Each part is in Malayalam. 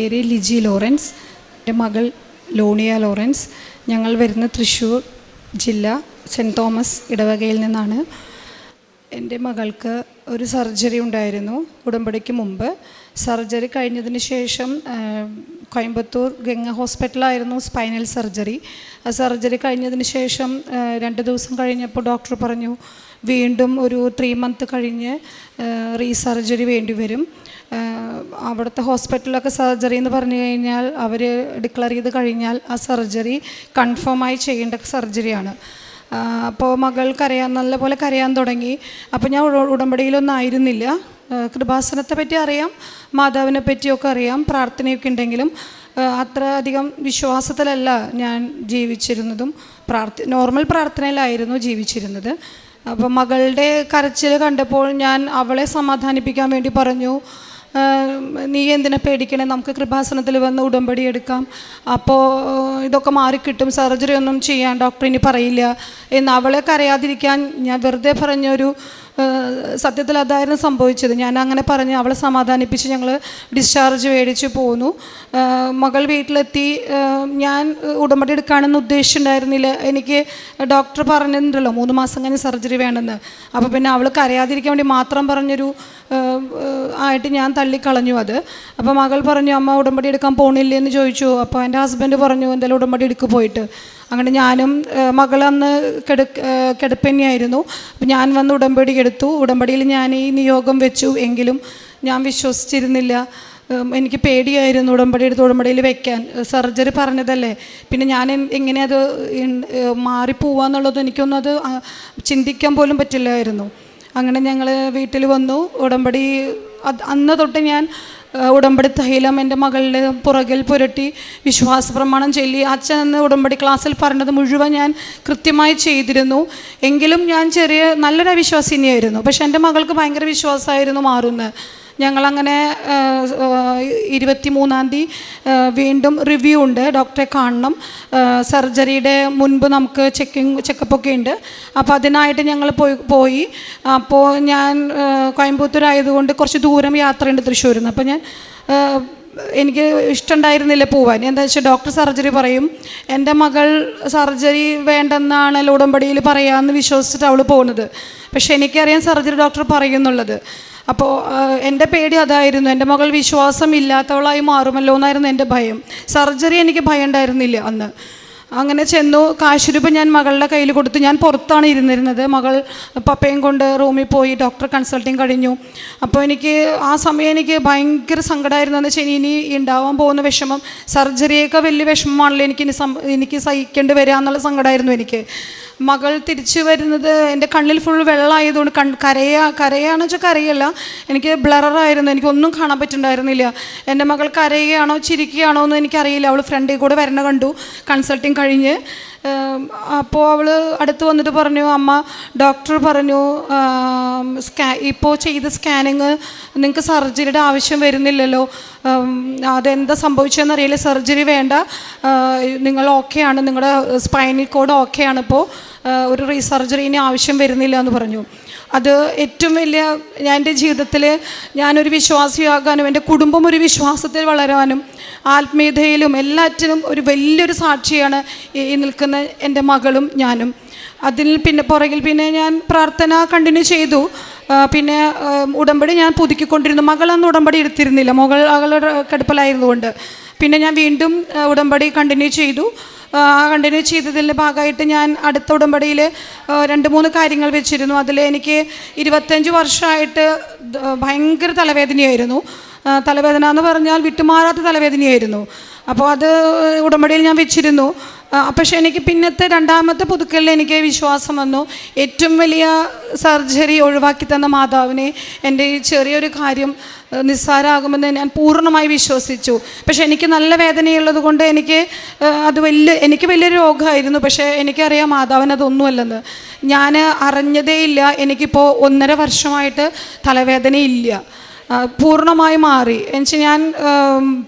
പേര് ലിജി ലോറൻസ്. എന്റെ മകൾ ലോണിയ ലോറൻസ്. ഞങ്ങൾ വരുന്ന തൃശ്ശൂർ ജില്ല സെന്റ് തോമസ് ഇടവകയിൽ നിന്നാണ്. എന്റെ മകൾക്ക് ഒരു സർജറി ഉണ്ടായിരുന്നു ഉടമ്പടിക്ക് മുമ്പ്. സർജറി കഴിഞ്ഞതിന് ശേഷം കോയമ്പത്തൂർ ഗംഗ ഹോസ്പിറ്റലായിരുന്നു സ്പൈനൽ സർജറി. ആ സർജറി കഴിഞ്ഞതിന് ശേഷം രണ്ട് ദിവസം കഴിഞ്ഞപ്പോൾ ഡോക്ടർ പറഞ്ഞു വീണ്ടും ഒരു ത്രീ മന്ത് കഴിഞ്ഞ് റീസർജറി വേണ്ടി വരും. അവിടുത്തെ ഹോസ്പിറ്റലിലൊക്കെ സർജറി എന്ന് പറഞ്ഞു കഴിഞ്ഞാൽ അവർ ഡിക്ലെയർ ചെയ്ത് കഴിഞ്ഞാൽ ആ സർജറി കൺഫേമായി ചെയ്യേണ്ട സർജറിയാണ്. അപ്പോൾ മകൾ കരയാൻ നല്ലപോലെ കരയാൻ തുടങ്ങി. അപ്പോൾ ഞാൻ ഉട- ഉടമ്പടിയിലൊന്നും ആയിരുന്നില്ല കൃപാസനത്തെ പറ്റി അറിയാം മാതാവിനെ പറ്റിയൊക്കെ അറിയാം പ്രാർത്ഥനയൊക്കെ ഉണ്ടെങ്കിലും അത്ര അധികം വിശ്വാസത്തിലല്ല ഞാൻ ജീവിച്ചിരുന്നതും. പ്രാർത്ഥ നോർമൽ പ്രാർത്ഥനയിലായിരുന്നു ജീവിച്ചിരുന്നത്. അപ്പോൾ മകളുടെ കരച്ചിൽ കണ്ടപ്പോൾ ഞാൻ അവളെ സമാധാനിപ്പിക്കാൻ വേണ്ടി പറഞ്ഞു. നീ എന്തിനെ പേടിക്കണേ? നമുക്ക് കൃപാസനത്തിൽ വന്ന് ഉടമ്പടി എടുക്കാം. അപ്പോൾ ഇതൊക്കെ മാറിക്കിട്ടും. സർജറി ഒന്നും ചെയ്യാൻ ഡോക്ടർ ഇനി പറയില്ല. എന്ന് അവളെ കരയാതിരിക്കാൻ ഞാൻ വെറുതെ പറഞ്ഞൊരു സത്യത്തിൽ അതായിരുന്നു സംഭവിച്ചത്. ഞാൻ അങ്ങനെ പറഞ്ഞ് അവളെ സമാധാനിപ്പിച്ച് ഞങ്ങൾ ഡിസ്ചാർജ് മേടിച്ച് പോന്നു. മകൾ വീട്ടിലെത്തി. ഞാൻ ഉടമ്പടി എടുക്കാനെന്ന് ഉദ്ദേശിച്ചിട്ടുണ്ടായിരുന്നില്ല. എനിക്ക് ഡോക്ടർ പറഞ്ഞിട്ടുണ്ടല്ലോ മൂന്ന് മാസം കഴിഞ്ഞ് സർജറി വേണമെന്ന് അപ്പോൾ പിന്നെ അവൾ കരയാതിരിക്കാൻ വേണ്ടി മാത്രം പറഞ്ഞൊരു ആയിട്ട് ഞാൻ തള്ളിക്കളഞ്ഞു അത്. അപ്പോൾ മകൾ പറഞ്ഞു അമ്മ ഉടമ്പടി എടുക്കാൻ പോണില്ലേ? എന്ന് ചോദിച്ചു. അപ്പോൾ എന്റെ ഹസ്ബൻഡ് പറഞ്ഞു എന്തായാലും ഉടമ്പടി എടുക്ക് പോയിട്ട്. അങ്ങനെ ഞാനും മകളന്ന് കിട കിടപ്പന്നെയായിരുന്നു. അപ്പം ഞാൻ വന്ന് ഉടമ്പടി എടുത്തു. ഉടമ്പടിയിൽ ഞാൻ ഈ നിയോഗം വെച്ചു. എങ്കിലും ഞാൻ വിശ്വസിച്ചിരുന്നില്ല. എനിക്ക് പേടിയായിരുന്നു ഉടമ്പടി എടുത്ത് ഉടമ്പടിയിൽ വെക്കാൻ. സർജറി പറഞ്ഞതല്ലേ. പിന്നെ ഞാൻ എങ്ങനെ അത് മാറിപ്പോവാന്നുള്ളത് എനിക്കൊന്നും അത് ചിന്തിക്കാൻ പോലും പറ്റില്ലായിരുന്നു. അങ്ങനെ ഞങ്ങൾ വീട്ടിൽ വന്നു. ഉടമ്പടി അന്ന് തൊട്ട് ഞാൻ ഉടമ്പടി തൈലം എന്റെ മകളുടെ പുറകിൽ പുരട്ടി വിശ്വാസ പ്രമാണം ചൊല്ലി. അച്ഛൻ എന്ന് ഉടമ്പടി ക്ലാസ്സിൽ പറഞ്ഞത് മുഴുവൻ ഞാൻ കൃത്യമായി ചെയ്തിരുന്നു. എങ്കിലും ഞാൻ ചെറിയ നല്ലൊരു അവിശ്വാസിനിയായിരുന്നു. പക്ഷെ എന്റെ മകൾക്ക് ഭയങ്കര വിശ്വാസമായിരുന്നു മാറുന്നത് ഞങ്ങളങ്ങനെ ഇരുപത്തി മൂന്നാം തീയതി വീണ്ടും റിവ്യൂ ഉണ്ട്. ഡോക്ടറെ കാണണം. സർജറിയുടെ മുൻപ് നമുക്ക് ചെക്കിങ് ചെക്കപ്പൊക്കെ ഉണ്ട്. അപ്പോൾ അതിനായിട്ട് ഞങ്ങൾ പോയി പോയി. അപ്പോൾ ഞാൻ കോയമ്പത്തൂരായതുകൊണ്ട് കുറച്ച് ദൂരം യാത്രയുണ്ട് തൃശ്ശൂരിൽ നിന്ന് അപ്പോൾ ഞാൻ എനിക്ക് ഇഷ്ടമുണ്ടായിരുന്നില്ല പോവാൻ. എന്താ വെച്ചാൽ ഡോക്ടർ സർജറി പറയും എന്റെ മകൾ സർജറി വേണ്ടെന്നാണ് ഉടമ്പടിയിൽ പറയാമെന്ന് വിശ്വസിച്ചിട്ട് അവൾ പോകുന്നത് പക്ഷെ എനിക്കറിയാം സർജറി ഡോക്ടർ പറയുന്നുള്ളത്. അപ്പോൾ എന്റെ പേടി അതായിരുന്നു. എന്റെ മകൾ വിശ്വാസം ഇല്ലാത്തവളായി മാറുമല്ലോ എന്നായിരുന്നു എന്റെ ഭയം. സർജറി എനിക്ക് ഭയം ഉണ്ടായിരുന്നില്ല അന്ന്. അങ്ങനെ ചെന്നു. കാശുരൂപ ഞാൻ മകളുടെ കയ്യിൽ കൊടുത്തു. ഞാൻ പുറത്താണ് ഇരുന്നിരുന്നത്. മകൾ പപ്പയും കൊണ്ട് റൂമിൽ പോയി ഡോക്ടർ കൺസൾട്ടിങ് കഴിഞ്ഞു. അപ്പോൾ എനിക്ക് ആ സമയം എനിക്ക് ഭയങ്കര സങ്കടമായിരുന്നു. എന്ന് വെച്ചാൽ ഇനി ഉണ്ടാവാൻ പോകുന്ന വിഷമം. സർജറിയൊക്കെ വലിയ വിഷമമാണല്ലോ എനിക്ക് ഇനി എനിക്ക് സഹിക്കേണ്ടി വരിക എന്നുള്ള സങ്കടമായിരുന്നു എനിക്ക്. മകൾ തിരിച്ചു വരുന്നത് എന്റെ കണ്ണിൽ ഫുൾ വെള്ളമായതുകൊണ്ട് കൺ കരയാ കരയാണെന്ന് വെച്ചാൽ കരയല്ല. എനിക്ക് ബ്ലറായിരുന്നു എനിക്കൊന്നും കാണാൻ പറ്റുന്നുണ്ടായിരുന്നില്ല. എന്റെ മകൾ കരയുകയാണോ ചിരിക്കുകയാണോ എന്ന് എനിക്കറിയില്ല. അവൾ ഫ്രണ്ടിൽ കൂടെ വരണ കണ്ടു. കൺസൾട്ടിങ് കഴിഞ്ഞ്. അപ്പോൾ അവൾ അടുത്ത് വന്നിട്ട് പറഞ്ഞു അമ്മ ഡോക്ടർ പറഞ്ഞു സ്കാ ഇപ്പോൾ ചെയ്ത സ്കാനിങ് നിങ്ങൾക്ക് സർജറിയുടെ ആവശ്യം വരുന്നില്ലല്ലോ. അതെന്താ സംഭവിച്ചതെന്ന് അറിയില്ല. സർജറി വേണ്ട. നിങ്ങൾ ഓക്കെയാണ് നിങ്ങളുടെ സ്പൈനൽ കോഡ് ഓക്കെയാണ് ഇപ്പോൾ ഒരു റീസർജറി ഇനി ആവശ്യം വരുന്നില്ല എന്ന് പറഞ്ഞു. അത് ഏറ്റവും വലിയ ഞാൻ എന്റെ ജീവിതത്തിൽ ഞാനൊരു വിശ്വാസിയാകാനും എന്റെ കുടുംബം ഒരു വിശ്വാസത്തിൽ വളരാനും ആത്മീയതയിലും എല്ലാറ്റിനും ഒരു വലിയൊരു സാക്ഷിയാണ് ഈ നിൽക്കുന്ന എന്റെ മകളും ഞാനും. അതിൽ പിന്നെ പുറകിൽ പിന്നെ ഞാൻ പ്രാർത്ഥന കണ്ടിന്യൂ ചെയ്തു. പിന്നെ ഉടമ്പടി ഞാൻ പുതുക്കിക്കൊണ്ടിരുന്നു. മകളന്ന് ഉടമ്പടി എടുത്തിരുന്നില്ല. മകൾ അവളുടെ കടുപ്പലായിരുന്നുകൊണ്ട് പിന്നെ ഞാൻ വീണ്ടും ഉടമ്പടി കണ്ടിന്യൂ ചെയ്തു. കണ്ടിന്യൂ ചെയ്തതിന്റെ ഭാഗമായിട്ട് ഞാൻ അടുത്ത ഉടമ്പടിയിൽ രണ്ട് മൂന്ന് കാര്യങ്ങൾ വെച്ചിരുന്നു. അതിൽ എനിക്ക് ഇരുപത്തഞ്ച് വർഷമായിട്ട് ഭയങ്കര തലവേദനയായിരുന്നു. തലവേദന എന്ന് പറഞ്ഞാൽ വിട്ടുമാറാത്ത തലവേദനയായിരുന്നു. അപ്പോൾ അത് ഉടമ്പടിയിൽ ഞാൻ വെച്ചിരുന്നു. ആ, പക്ഷേ എനിക്ക് പിന്നത്തെ രണ്ടാമത്തെ പുതുക്കലിൽ എനിക്ക് വിശ്വാസം വന്നു. ഏറ്റവും വലിയ സർജറി ഒഴിവാക്കി തന്ന മാതാവിനെ എന്റെ ഈ ചെറിയൊരു കാര്യം നിസ്സാരമാകുമെന്ന് ഞാൻ പൂർണമായി വിശ്വസിച്ചു. പക്ഷേ എനിക്ക് നല്ല വേദനയുള്ളത് കൊണ്ട് എനിക്ക് അത് വലിയ എനിക്ക് വലിയൊരു രോഗമായിരുന്നു. പക്ഷേ എനിക്കറിയാം മാതാവിന് അതൊന്നുമല്ലെന്ന്. ഞാൻ അറിഞ്ഞതേയില്ല എനിക്കിപ്പോൾ ഒന്നര വർഷമായിട്ട് തലവേദനയില്ല. പൂർണമായി മാറി. എന്നുവെച്ചാൽ ഞാൻ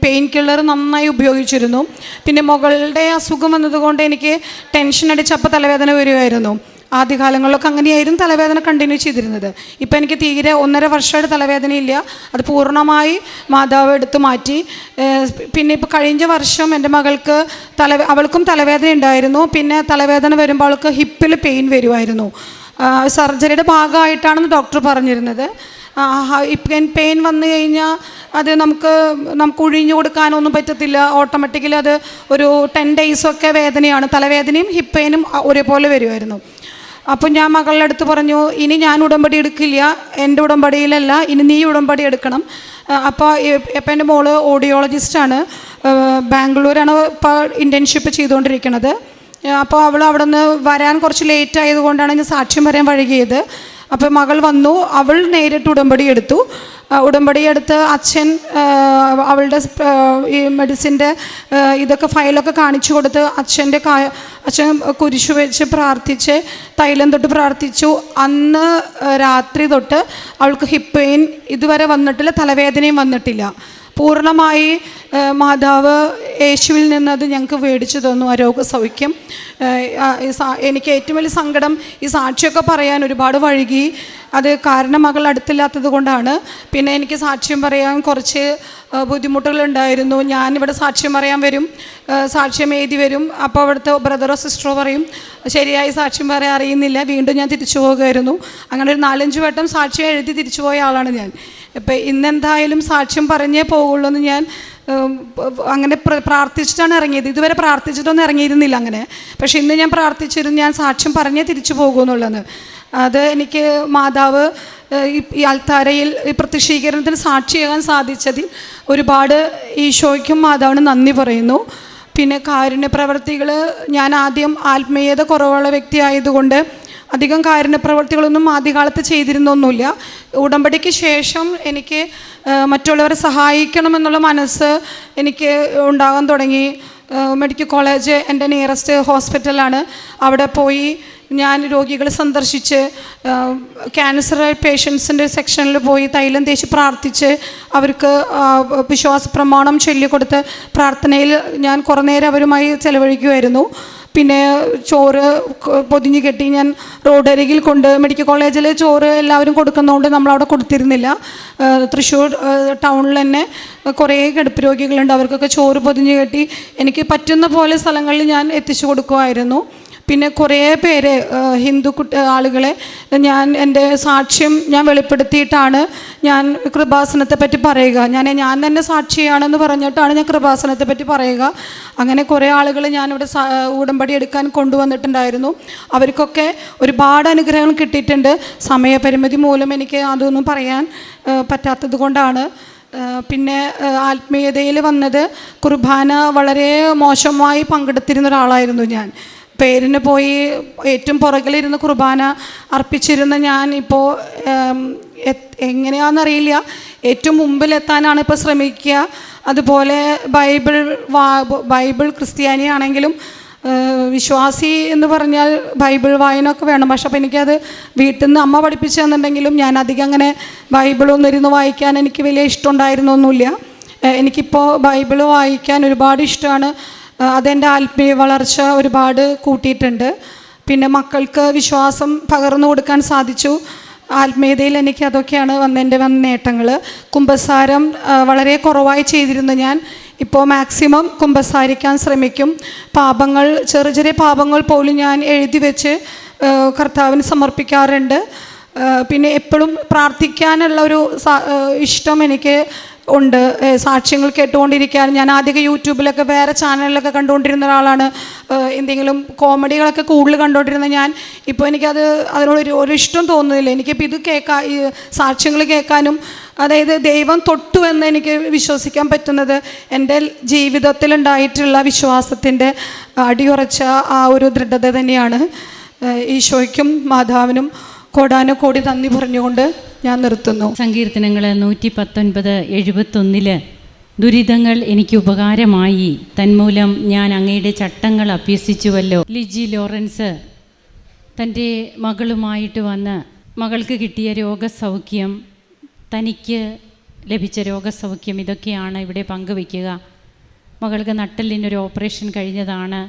പെയിൻ കില്ലർ നന്നായി ഉപയോഗിച്ചിരുന്നു. പിന്നെ മകളുടെ അസുഖം വന്നതുകൊണ്ട് എനിക്ക് ടെൻഷൻ അടിച്ചപ്പോൾ തലവേദന വരുമായിരുന്നു ആദ്യകാലങ്ങളിലൊക്കെ അങ്ങനെയായിരുന്നു തലവേദന കണ്ടിന്യൂ ചെയ്തിരുന്നത്. ഇപ്പം എനിക്ക് തീരെ ഒന്നര വർഷമായിട്ട് തലവേദനയില്ല. അത് പൂർണമായി മാതാവ് എടുത്തു മാറ്റി. പിന്നെ ഇപ്പോൾ കഴിഞ്ഞ വർഷം എന്റെ മകൾക്ക് തല അവൾക്കും തലവേദന ഉണ്ടായിരുന്നു. പിന്നെ തലവേദന വരുമ്പോൾ അവൾക്ക് ഹിപ്പിൽ പെയിൻ വരുമായിരുന്നു സർജറിയുടെ ഭാഗമായിട്ടാണെന്ന് ഡോക്ടർ പറഞ്ഞിരുന്നത്. ഇപ്പം പെയിൻ വന്നു കഴിഞ്ഞാൽ അത് നമുക്ക് നമുക്ക് ഒഴിഞ്ഞു കൊടുക്കാനൊന്നും പറ്റത്തില്ല. ഓട്ടോമാറ്റിക്കലി അത് ഒരു ടെൻ ഡേയ്സൊക്കെ വേദനയാണ്. തലവേദനയും ഹിപ്പ് പെയിനും ഒരേപോലെ വരുമായിരുന്നു അപ്പം ഞാൻ മകളുടെ അടുത്ത് പറഞ്ഞു ഇനി ഞാൻ ഉടമ്പടി എടുക്കില്ല. എന്റെ ഉടമ്പടിയിലല്ല ഇനി നീ ഉടമ്പടി എടുക്കണം. അപ്പോൾ ഇപ്പം എന്റെ മോൾ ഓഡിയോളജിസ്റ്റാണ് ബാംഗ്ലൂരാണ് ഇപ്പോൾ ഇന്റേൺഷിപ്പ് ചെയ്തുകൊണ്ടിരിക്കുന്നത് അപ്പോൾ അവൾ അവിടെ നിന്ന് വരാൻ കുറച്ച് ലേറ്റ് ആയതുകൊണ്ടാണ് ഞാൻ സാക്ഷ്യം വരാൻ വഴുകിയത്. അപ്പോൾ മകൾ വന്നു അവൾ നേരിട്ട് ഉടമ്പടി എടുത്തു. ഉടമ്പടി എടുത്ത് അച്ഛൻ അവളുടെ ഈ മെഡിസിന്റെ ഇതൊക്കെ ഫയലൊക്കെ കാണിച്ചു കൊടുത്ത് അച്ഛന്റെ കാ അച്ഛൻ കുരിശു വെച്ച് പ്രാർത്ഥിച്ച് തൈലം തൊട്ട് പ്രാർത്ഥിച്ചു. അന്ന് രാത്രി തൊട്ട് അവൾക്ക് ഹിപ്പ് പെയിൻ ഇതുവരെ വന്നിട്ടില്ല തലവേദനയും വന്നിട്ടില്ല. പൂർണമായി മാതാവ് യേശുവിൽ നിന്നത് ഞങ്ങൾക്ക് മേടിച്ചു തന്നു ആ രോഗസൗഖ്യം. എനിക്ക് ഏറ്റവും വലിയ സങ്കടം ഈ സാക്ഷിയൊക്കെ പറയാൻ ഒരുപാട് വഴുകി. അത് കാരണം മകൾ അടുത്തില്ലാത്തത് കൊണ്ടാണ്. പിന്നെ എനിക്ക് സാക്ഷ്യം പറയാൻ കുറച്ച് ബുദ്ധിമുട്ടുകളുണ്ടായിരുന്നു. ഞാനിവിടെ സാക്ഷ്യം പറയാൻ വരും സാക്ഷ്യം എഴുതി വരും. അപ്പോൾ അവിടുത്തെ ബ്രദറോ സിസ്റ്ററോ പറയും ശരിയായി സാക്ഷ്യം പറയാൻ അറിയുന്നില്ല വീണ്ടും ഞാൻ തിരിച്ചു പോകുമായിരുന്നു. അങ്ങനെ ഒരു നാലഞ്ച് വട്ടം സാക്ഷ്യം എഴുതി തിരിച്ചു പോയ ആളാണ് ഞാൻ. ഇപ്പം ഇന്നെന്തായാലും സാക്ഷ്യം പറഞ്ഞേ പോകുള്ളൂ എന്ന് ഞാൻ അങ്ങനെ പ്ര- പ്രാർത്ഥിച്ചിട്ടാണ് ഇറങ്ങിയത്. ഇതുവരെ പ്രാർത്ഥിച്ചിട്ടൊന്നും ഇറങ്ങിയിരുന്നില്ല അങ്ങനെ. പക്ഷെ ഇന്ന് ഞാൻ പ്രാർത്ഥിച്ചിരുന്നു ഞാൻ സാക്ഷ്യം പറഞ്ഞേ തിരിച്ചു പോകുമെന്നുള്ളത് അത് എനിക്ക് മാതാവ് ഈ- അൽത്താരയിൽ ഈ പ്രത്യക്ഷീകരണത്തിന് സാക്ഷിയാകാൻ സാധിച്ചതിൽ ഒരുപാട് ഈശോയ്ക്കും മാതാവിനും നന്ദി പറയുന്നു. പിന്നെ കാരുണ്യ പ്രവർത്തികൾ ഞാൻ ആദ്യം ആത്മീയത കുറവുള്ള വ്യക്തി ആയതുകൊണ്ട് അധികം കാരുണ്യ പ്രവർത്തികളൊന്നും ആദ്യകാലത്ത് ചെയ്തിരുന്നൊന്നുമില്ല. ഉടമ്പടിക്ക് ശേഷം എനിക്ക് മറ്റുള്ളവരെ സഹായിക്കണമെന്നുള്ള മനസ്സ് എനിക്ക് ഉണ്ടാകാൻ തുടങ്ങി. മെഡിക്കൽ കോളേജ് എന്റെ നിയറസ്റ്റ് ഹോസ്പിറ്റലാണ്. അവിടെ പോയി ഞാൻ രോഗികളെ സന്ദർശിച്ച് ക്യാൻസർ പേഷ്യൻസിന്റെ സെക്ഷനിൽ പോയി തൈലം തേച്ച് പ്രാർത്ഥിച്ച് അവർക്ക് വിശ്വാസ പ്രമാണം ചൊല്ലിക്കൊടുത്ത് പ്രാർത്ഥനയിൽ ഞാൻ കുറേ നേരം അവരുമായി ചെലവഴിക്കുമായിരുന്നു. പിന്നെ ചോറ് പൊതിഞ്ഞ് കെട്ടി ഞാൻ റോഡരികിൽ കൊണ്ട് മെഡിക്കൽ കോളേജിൽ ചോറ് എല്ലാവരും കൊടുക്കുന്നതുകൊണ്ട് നമ്മളവിടെ കൊടുത്തിരുന്നില്ല. തൃശ്ശൂർ ടൗണിൽ തന്നെ കുറേ കിടപ്പ് രോഗികളുണ്ട്. അവർക്കൊക്കെ ചോറ് പൊതിഞ്ഞ് കെട്ടി എനിക്ക് പറ്റുന്ന പോലെ സ്ഥലങ്ങളിൽ ഞാൻ എത്തിച്ചു കൊടുക്കുമായിരുന്നു പിന്നെ കുറേ പേര് ഹിന്ദു കുട്ടി ആളുകളെ ഞാൻ എന്റെ സാക്ഷ്യം ഞാൻ വെളിപ്പെടുത്തിയിട്ടാണ് ഞാൻ കൃപാസനത്തെ പറ്റി പറയുക. ഞാൻ ഞാൻ തന്നെ സാക്ഷിയാണെന്ന് പറഞ്ഞിട്ടാണ് ഞാൻ കൃപാസനത്തെ പറ്റി പറയുക. അങ്ങനെ കുറേ ആളുകൾ ഞാനിവിടെ ഉടമ്പടി എടുക്കാൻ കൊണ്ടുവന്നിട്ടുണ്ടായിരുന്നു. അവർക്കൊക്കെ ഒരുപാട് അനുഗ്രഹങ്ങൾ കിട്ടിയിട്ടുണ്ട്. സമയപരിമിതി മൂലം എനിക്ക് അതൊന്നും പറയാൻ പറ്റാത്തത് കൊണ്ടാണ്. പിന്നെ ആത്മീയതയിൽ വന്നത് കുർബാന വളരെ മോശമായി പങ്കെടുത്തിരുന്ന ഒരാളായിരുന്നു ഞാൻ. പേരിന് പോയി ഏറ്റവും പുറകിലിരുന്ന് കുർബാന അർപ്പിച്ചിരുന്ന ഞാൻ ഇപ്പോൾ എങ്ങനെയാണെന്നറിയില്ല ഏറ്റവും മുമ്പിലെത്താനാണ് ഇപ്പോൾ ശ്രമിക്കുക. അതുപോലെ ബൈബിൾ വാ ബൈബിൾ ക്രിസ്ത്യാനിയാണെങ്കിലും ആണെങ്കിലും വിശ്വാസി എന്ന് പറഞ്ഞാൽ ബൈബിൾ വായനയൊക്കെ വേണം. പക്ഷെ അപ്പോൾ എനിക്കത് വീട്ടിൽ നിന്ന് അമ്മ പഠിപ്പിച്ചു തന്നിട്ടുണ്ടെങ്കിലും ഞാൻ അധികം അങ്ങനെ ബൈബിളൊന്നും ഇരുന്ന് വായിക്കാൻ എനിക്ക് വലിയ ഇഷ്ടമുണ്ടായിരുന്നൊന്നുമില്ല. എനിക്കിപ്പോൾ ബൈബിൾ വായിക്കാൻ ഒരുപാട് ഇഷ്ടമാണ്. അതെന്റെ ആത്മീയ വളർച്ച ഒരുപാട് കൂട്ടിയിട്ടുണ്ട്. പിന്നെ മക്കൾക്ക് വിശ്വാസം പകർന്നു കൊടുക്കാൻ സാധിച്ചു. ആത്മീയതയിൽ എനിക്ക് അതൊക്കെയാണ് വന്നതിന്റെ വന്ന നേട്ടങ്ങൾ കുംഭസാരം വളരെ കുറവായി ചെയ്തിരുന്നു ഞാൻ. ഇപ്പോൾ മാക്സിമം കുംഭസാരിക്കാൻ ശ്രമിക്കും. പാപങ്ങൾ ചെറിയ ചെറിയ പാപങ്ങൾ പോലും ഞാൻ എഴുതി വെച്ച് കർത്താവിന് സമർപ്പിക്കാറുണ്ട്. പിന്നെ എപ്പോഴും പ്രാർത്ഥിക്കാനുള്ള ഒരു ഇഷ്ടം എനിക്ക് ഉണ്ട്. സാക്ഷ്യങ്ങൾ കേട്ടുകൊണ്ടിരിക്കാൻ. ഞാൻ ആദ്യമൊക്കെ യൂട്യൂബിലൊക്കെ വേറെ ചാനലിലൊക്കെ കണ്ടുകൊണ്ടിരുന്ന ഒരാളാണ്. എന്തെങ്കിലും കോമഡികളൊക്കെ കൂടുതൽ കണ്ടുകൊണ്ടിരുന്ന ഞാൻ. ഇപ്പോൾ എനിക്കത് അതിനോടൊരു ഒരു ഇഷ്ടം തോന്നുന്നില്ല. എനിക്കിപ്പോൾ ഇത് കേൾക്കാൻ സാക്ഷ്യങ്ങൾ കേൾക്കാനും അതായത് ദൈവം തൊട്ടു എന്ന് എനിക്ക് വിശ്വസിക്കാൻ പറ്റുന്നത് എന്റെ ജീവിതത്തിലുണ്ടായിട്ടുള്ള വിശ്വാസത്തിന്റെ അടിയുറച്ച ആ ഒരു ദൃഢത തന്നെയാണ്. ഈശോയ്ക്കും മാതാവിനും കോടാനുകോടി നന്ദി പറഞ്ഞുകൊണ്ട് ഞാൻ നിർത്തുന്നു. സങ്കീർത്തനങ്ങൾ നൂറ്റി പത്തൊൻപത് എഴുപത്തൊന്നിൽ ദുരിതങ്ങൾ എനിക്ക് ഉപകാരമായി തന്മൂലം ഞാൻ അങ്ങയുടെ ചട്ടങ്ങൾ അഭ്യസിച്ചുവല്ലോ. ലിജി ലോറൻസ് തന്റെ മകളുമായിട്ട് വന്ന് മകൾക്ക് കിട്ടിയ രോഗസൗഖ്യം തനിക്ക് ലഭിച്ച രോഗസൗഖ്യം ഇതൊക്കെയാണ് ഇവിടെ പങ്കുവയ്ക്കുക. മകൾക്ക് നട്ടലിനൊരു ഓപ്പറേഷൻ കഴിഞ്ഞതാണ്.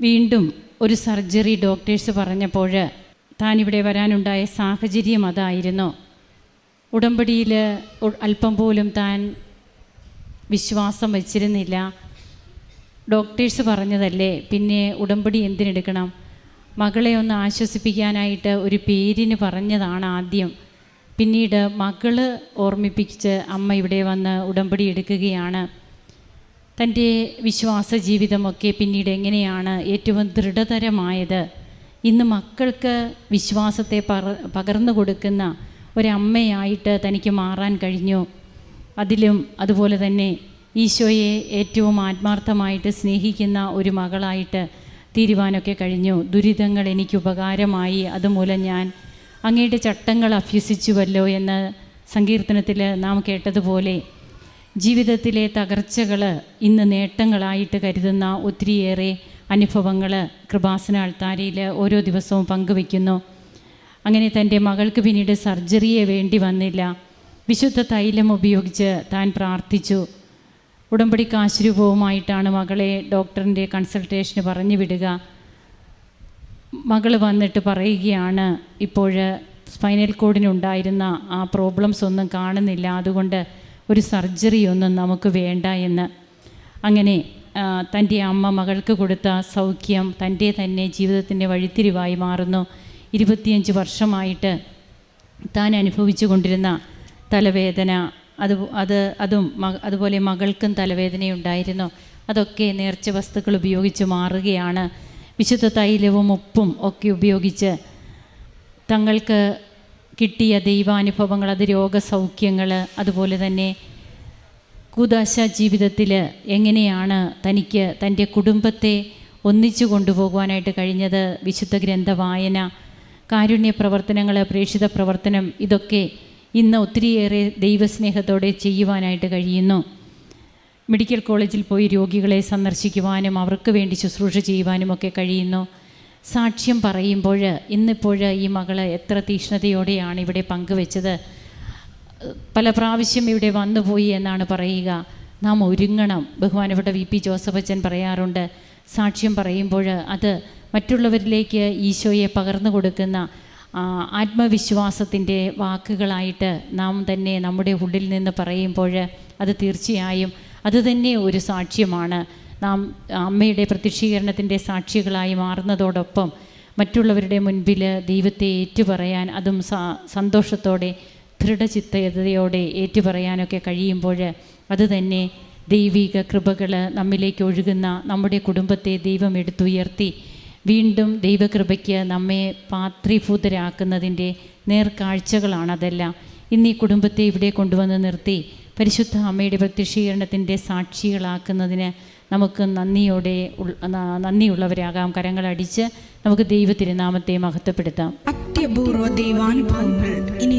വീണ്ടും ഒരു സർജറി ഡോക്ടേഴ്സ് പറഞ്ഞപ്പോൾ താനിവിടെ വരാനുണ്ടായ സാഹചര്യം അതായിരുന്നു. ഉടമ്പടിയിൽ അല്പം പോലും താൻ വിശ്വാസം വച്ചിരുന്നില്ല. ഡോക്ടേഴ്സ് പറഞ്ഞതല്ലേ പിന്നെ ഉടമ്പടി എന്തിനെടുക്കണം? മകളെ ഒന്ന് ആശ്വസിപ്പിക്കാനായിട്ട് ഒരു പേരിന് പറഞ്ഞതാണ് ആദ്യം. പിന്നീട് മകൾ ഓർമ്മിപ്പിച്ച് അമ്മ ഇവിടെ വന്ന് ഉടമ്പടി എടുക്കുകയാണ്. തന്റെ വിശ്വാസ ജീവിതമൊക്കെ പിന്നീട് എങ്ങനെയാണ് ഏറ്റവും ദൃഢതരമായത്? ഇന്ന് മക്കൾക്ക് വിശ്വാസത്തെ പകർന്നു കൊടുക്കുന്ന ഒരമ്മയായിട്ട് തനിക്ക് മാറാൻ കഴിഞ്ഞു. അതിലും അതുപോലെ തന്നെ ഈശോയെ ഏറ്റവും ആത്മാർത്ഥമായിട്ട് സ്നേഹിക്കുന്ന ഒരു മകളായിട്ട് തീരുവാനൊക്കെ കഴിഞ്ഞു. ദുരിതങ്ങൾ എനിക്ക് ഉപകാരമായി. അതുമൂലം ഞാൻ അങ്ങയുടെ ചട്ടങ്ങൾ അഭ്യസിച്ചുവല്ലോ എന്ന് സങ്കീർത്തനത്തിൽ നാം കേട്ടതുപോലെ ജീവിതത്തിലെ തകർച്ചകൾ ഇന്ന് നേട്ടങ്ങളായിട്ട് കരുതുന്ന ഒത്തിരിയേറെ അനുഭവങ്ങൾ കൃപാസന ആൾത്താരയിൽ ഓരോ ദിവസവും പങ്കുവയ്ക്കുന്നു. അങ്ങനെ തന്റെ മകൾക്ക് പിന്നീട് സർജറിയെ വേണ്ടി വന്നില്ല. വിശുദ്ധ തൈലം ഉപയോഗിച്ച് താൻ പ്രാർത്ഥിച്ചു. ഉടമ്പടി കാശുരൂപവുമായിട്ടാണ് മകളെ ഡോക്ടറിന്റെ കൺസൾട്ടേഷന് പറഞ്ഞു വിടുക. മകൾ വന്നിട്ട് പറയുകയാണ് ഇപ്പോൾ സ്പൈനൽ കോഡിനുണ്ടായിരുന്ന ആ പ്രോബ്ലംസ് ഒന്നും കാണുന്നില്ല. അതുകൊണ്ട് ഒരു സർജറി ഒന്നും നമുക്ക് വേണ്ട എന്ന്. അങ്ങനെ തന്റെ അമ്മ മകൾക്ക് കൊടുത്ത സൗഖ്യം തന്റെ തന്നെ ജീവിതത്തിന്റെ വഴിത്തിരിവായി മാറുന്നു. ഇരുപത്തിയഞ്ച് വർഷമായിട്ട് താൻ അനുഭവിച്ചു കൊണ്ടിരുന്ന തലവേദന അത് അത് അതും അതുപോലെ മകൾക്കും തലവേദനയുണ്ടായിരുന്നു. അതൊക്കെ നേർച്ച വസ്തുക്കൾ ഉപയോഗിച്ച് മാറുകയാണ്. വിശുദ്ധ തൈലവും ഉപ്പും ഒക്കെ ഉപയോഗിച്ച് തങ്ങൾക്ക് കിട്ടിയ ദൈവാനുഭവങ്ങൾ അത് രോഗസൗഖ്യങ്ങൾ അതുപോലെ തന്നെ കൂതാശ ജീവിതത്തിൽ എങ്ങനെയാണ് തനിക്ക് തന്റെ കുടുംബത്തെ ഒന്നിച്ചു കൊണ്ടുപോകുവാനായിട്ട് കഴിഞ്ഞത്? വിശുദ്ധ ഗ്രന്ഥ വായന കാരുണ്യ പ്രവർത്തനങ്ങൾ പ്രേക്ഷിത പ്രവർത്തനം ഇതൊക്കെ ഇന്ന് ഒത്തിരിയേറെ ദൈവസ്നേഹത്തോടെ ചെയ്യുവാനായിട്ട് കഴിയുന്നു. മെഡിക്കൽ കോളേജിൽ പോയി രോഗികളെ സന്ദർശിക്കുവാനും അവർക്ക് വേണ്ടി ശുശ്രൂഷ ചെയ്യുവാനും ഒക്കെ കഴിയുന്നു. സാക്ഷ്യം പറയുമ്പോൾ ഇന്നിപ്പോൾ ഈ മകൾ എത്ര തീക്ഷ്ണതയോടെയാണ് ഇവിടെ പങ്കുവെച്ചത്? പല പ്രാവശ്യം ഇവിടെ വന്നുപോയി എന്നാണ് പറയുക. നാം ഒരുങ്ങണം. ബഹുമാനപ്പെട്ട വി പി ജോസഫ് അച്ഛൻ പറയാറുണ്ട്. സാക്ഷ്യം പറയുമ്പോൾ അത് മറ്റുള്ളവരിലേക്ക് ഈശോയെ പകർന്നു കൊടുക്കുന്ന ആത്മവിശ്വാസത്തിന്റെ വാക്കുകളായിട്ട് നാം തന്നെ നമ്മുടെ ഉള്ളിൽ നിന്ന് പറയുമ്പോൾ അത് തീർച്ചയായും അതുതന്നെ ഒരു സാക്ഷ്യമാണ്. നാം അമ്മയുടെ പ്രത്യക്ഷീകരണത്തിന്റെ സാക്ഷികളായി മാറുന്നതോടൊപ്പം മറ്റുള്ളവരുടെ മുൻപിൽ ദൈവത്തെ ഏറ്റുപറയാൻ അതും സന്തോഷത്തോടെ ദൃഢചിത്തതയോടെ ഏറ്റുപറയാനൊക്കെ കഴിയുമ്പോൾ അതുതന്നെ ദൈവിക കൃപകൾ നമ്മിലേക്ക് ഒഴുകുന്ന നമ്മുടെ കുടുംബത്തെ ദൈവം എടുത്തുയർത്തി വീണ്ടും ദൈവകൃപയ്ക്ക് നമ്മെ പാത്രീഭൂതരാക്കുന്നതിന്റെ നേർക്കാഴ്ചകളാണതെല്ലാം ഇന്ന് ഈ കുടുംബത്തെ ഇവിടെ കൊണ്ടുവന്ന് നിർത്തി പരിശുദ്ധ അമ്മയുടെ പ്രത്യക്ഷീകരണത്തിന്റെ സാക്ഷികളാക്കുന്നതിന് നമുക്ക് നന്ദിയോടെ നന്ദിയുള്ളവരാകാം. കരങ്ങളടിച്ച് നമുക്ക് ദൈവ തിരുനാമത്തെ മഹത്വപ്പെടുത്താം. അത്യപൂർവ ദൈവാനുഭവങ്ങൾ ഇനി